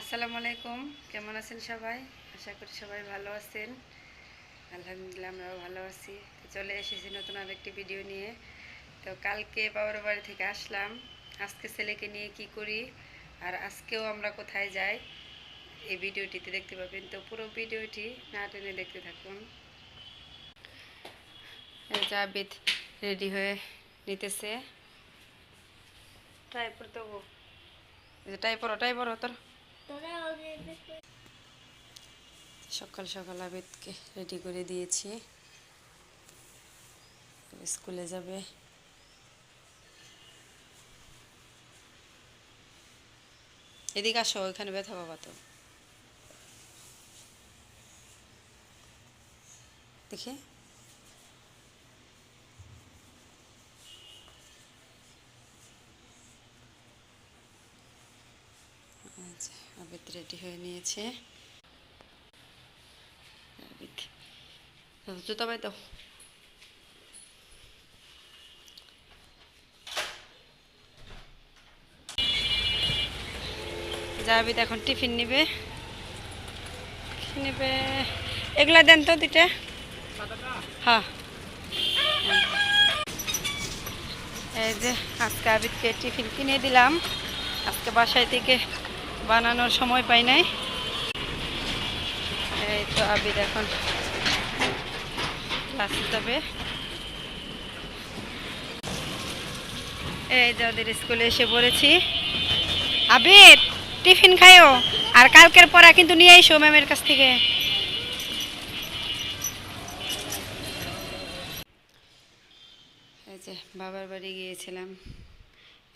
আসসালামু আলাইকুম। কেমন আছেন সবাই? আশা করি সবাই ভালো আছেন। আলহামদুলিল্লাহ আমরাও ভালো আছি। চলে এসেছি নতুন আরেকটি ভিডিও নিয়ে। তো কালকে বাবার বাড়ি থেকে আসলাম। আজকে ছেলেকে নিয়ে কি করি আর আজকেও আমরা কোথায় যাই এই ভিডিওটিতে দেখতে পাবেন। তো পুরো ভিডিওটি না টেনে দেখতে থাকুন। যা জাবিদ রেডি হয়ে নিতেছে। করতে হব। টাই পড়ো টাই পড়ো তোর। সকাল সকাল আবেদকে রেডি করে দিয়েছি। স্কুলে যাবে। এদিকে আসো, ওইখানে ব্যথা পাবা তো। দেখি। আবেদ রেডি হয়ে নিয়েছে। আবেদ জুতা বাই এখন টিফিন নিবে। নিবে। এগুলা দেন তো দুইটা হ্যাঁ। এই যে, আজকে আবিদকে টিফিন কিনে দিলাম। আজকে বাসায় থেকে বানানোর সময় পাই নাই। এই তো আবিদ এখন ক্লাসে যাবে। এই যে ওদের স্কুলে এসে পড়েছি। আবিদ টিফিন খাইও আর কালকের পড়া কিন্তু নিয়ে এসো ম্যামের কাছ থেকে। বাবার বাড়ি গিয়েছিলাম।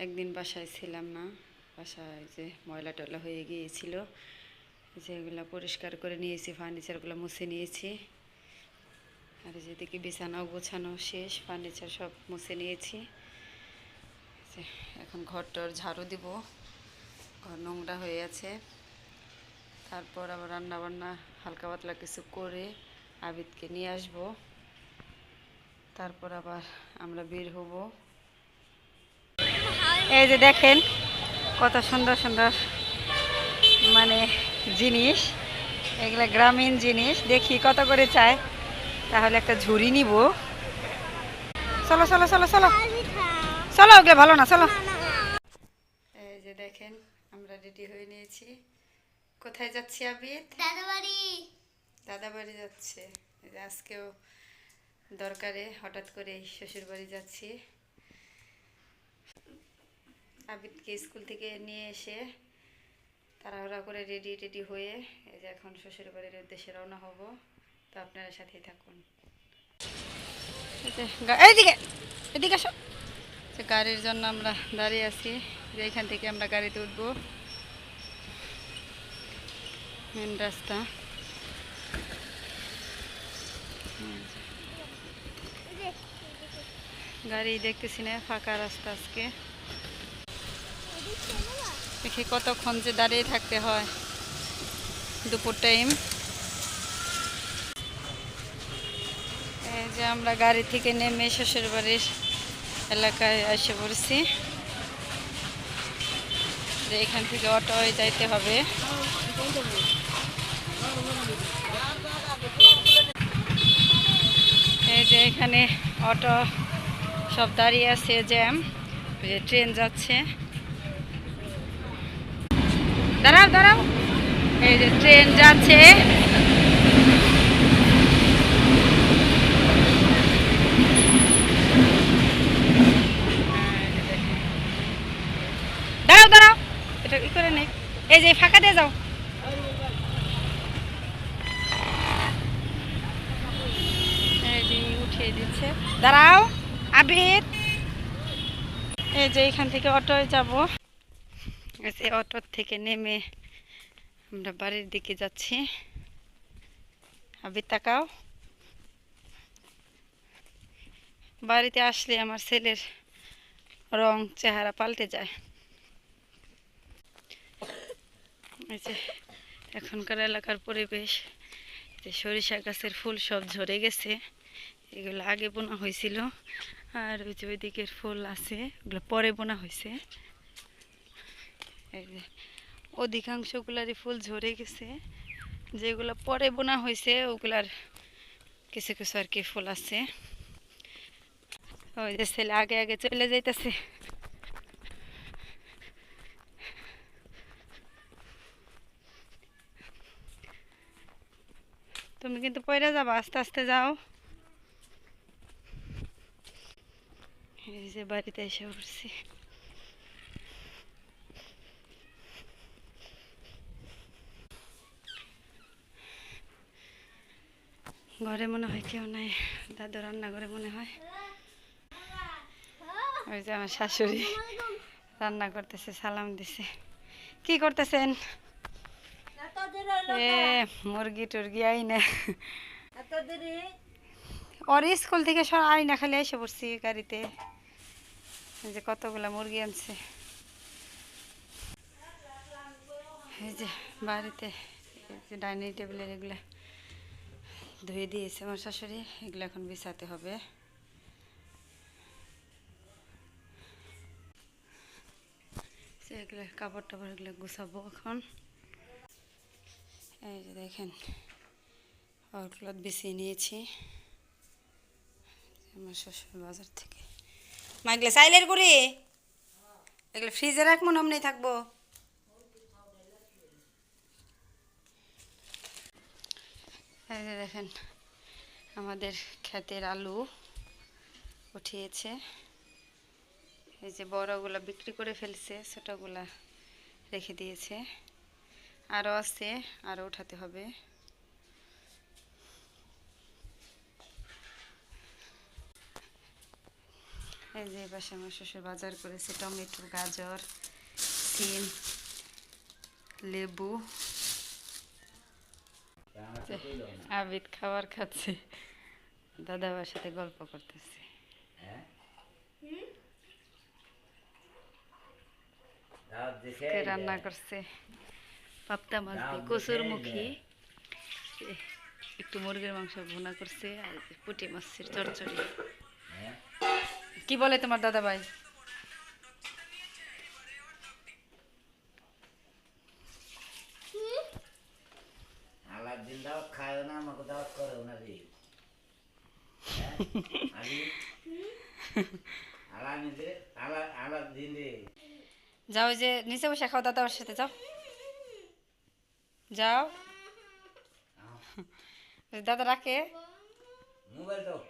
একদিন বাসায় ছিলাম না। বাসায় যে ময়লা টয়লা হয়ে গিয়েছিল। যেগুলো পরিষ্কার করে নিয়েছি, ফার্নিচারগুলো মুছে নিয়েছি। আর যেদিকে বিছানাও গোছানো শেষ, ফার্নিচার সব মুছে নিয়েছি। এখন ঘরটর ঝাড়ু দিব, ঘর নোংরা হয়ে আছে। তারপর আবার রান্না বান্না হালকা পাতলা কিছু করে আবিদকে নিয়ে আসব। তারপর আবার আমরা বের হব। এই যে দেখেন কত সুন্দর সুন্দর মানে জিনিস এগুলো গ্রামীণ জিনিস। দেখি কত করে চায় তাহলে একটা ঝুড়ি নিব। চলো চলো চলো চলো। চলো ওগুলো ভালো না চলো। এই যে দেখেন আমরা রেডি হয়ে নিয়েছি। কোথায় যাচ্ছি আবিদ দাদাবাড়ি। দাদা বাড়ি যাচ্ছে আজকেও দরকারে হঠাৎ করে শ্বশুর বাড়ি যাচ্ছি। আবিদকে স্কুল থেকে নিয়ে এসে তাড়াহুড়া করে রেডি টেডি হয়ে এই যে এখন শ্বশুর বাড়ির উদ্দেশ্যে রওনা হব। তো আপনারা সাথেই থাকুন। এদিকে আসো। গাড়ির জন্য আমরা দাঁড়িয়ে আছি, যে এখান থেকে আমরা গাড়িতে উঠবো মেন রাস্তা। গাড়ি দেখতেছি না, ফাঁকা রাস্তা আজকে। দেখি কতক্ষণ যে দাঁড়িয়ে থাকতে হয়। দুপুর টাইম এই যে আমরা গাড়ি থেকে নেমে শ্বশুর বাড়ির এলাকায় এসে পড়ছি। যে এখান থেকে অটোয় যাইতে হবে। এই যে এখানে অটো সব দাঁড়িয়ে আছে, জ্যাম। ট্রেন যাচ্ছে। দাঁড়াও দাঁড়াও। এই যে ট্রেন যাচ্ছে। দাঁড়াও দাঁড়াও। এটা ই করে নেই? এই যে ফাঁকা দিয়ে যাও। উঠিয়ে দিচ্ছে। দাঁড়াও আবিদ এই যে এখান থেকে অটোয় যাব। যে অটোর থেকে নেমে আমরা বাড়ির দিকে যাচ্ছি। আবিদ তাকাও। বাড়িতে আসলে আমার ছেলের রং, চেহারা পাল্টে যায়। এখনকার এলাকার পরিবেশ সরিষা গাছের ফুল সব ঝরে গেছে। এগুলো আগে বোনা হয়েছিল, আর ওই যে ওই দিকের ফুল আছে, ওগুলো পরে বোনা হয়েছে। অধিকাংশগুলারই ফুল ঝরে গেছে। যেগুলো পরে বোনা হয়েছে ওগুলার কিছু কিছু আর কি ফুল আছে। ওই যে ছেলে আগে আগে চলে যাইতেছে। তুমি কিন্তু পয়রা যাবা, আস্তে আস্তে যাও। এই যে বাড়িতে এসে উঠছি। ঘরে মনে হয় কেউ নাই, দাদু রান্না করে মনে হয়। ওই যে আমার শাশুড়ি রান্না করতেছে, সালাম দিছে। কি করতেছেন? এ, মুরগি টুরগি আই না। ওর স্কুল থেকে সব আই না, খালি এসে পড়ছি গাড়িতে। যে কতগুলা মুরগি আনছে। এই যে বাড়িতে ডাইনিং টেবিলের এগুলা। ধুয়ে দিয়েছে আমার শাশুড়ি, এগুলো এখন বিছাতে হবে। এগুলো, কাপড় টাপড় এগুলো গুছাবো এখন। এই যে দেখেন ক্লথ বিছিয়ে নিয়েছি। আমার শ্বশুর বাজার থেকে। মা এগুলো সাইলের গুড়ি? এগুলো ফ্রিজে রাখব না অমনি থাকব? এই যে দেখেন, আমাদের ক্ষেতের আলু উঠিয়েছে। এই যে বড়গুলা বিক্রি করে ফেলছে, ছোটোগুলা রেখে দিয়েছে। আরও আছে আরও উঠাতে হবে। এই যে পাশে আমার শ্বশুর বাজার করেছে টমেটো, গাজর, সিম, লেবু। আবিদ খাবার খাচ্ছে। দাদা বাবার সাথে গল্প করতেছে। রান্না করছে পাপ্তা মাছ দিয়ে কচুর মুখী। একটু মুরগির মাংস ভুনা করছে আর পুঁটি মাছের চচ্চড়ি। কি বলে তোমার দাদা ভাই? আলাদিন দাওয়াত খায় না আমাকে দাওয়াত করে না রে যাও যে নিচে বসে খাও দাদার সাথে যাও। যাও। দাদা রাখে। মোবাইল দাও।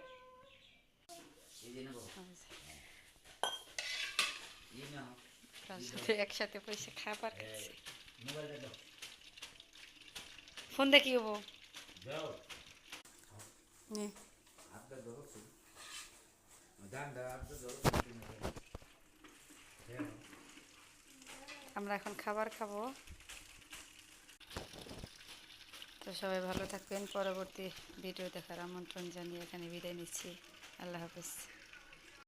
একসাথে বসে খাবার খাচ্ছে। মোবাইল দাও। ফোন দেখি হব আমরা এখন খাবার খাব। তো সবাই ভালো থাকবেন। পরবর্তী ভিডিও দেখার আমন্ত্রণ জানিয়ে এখানে বিদায় নিচ্ছি। আল্লাহ হাফেজ।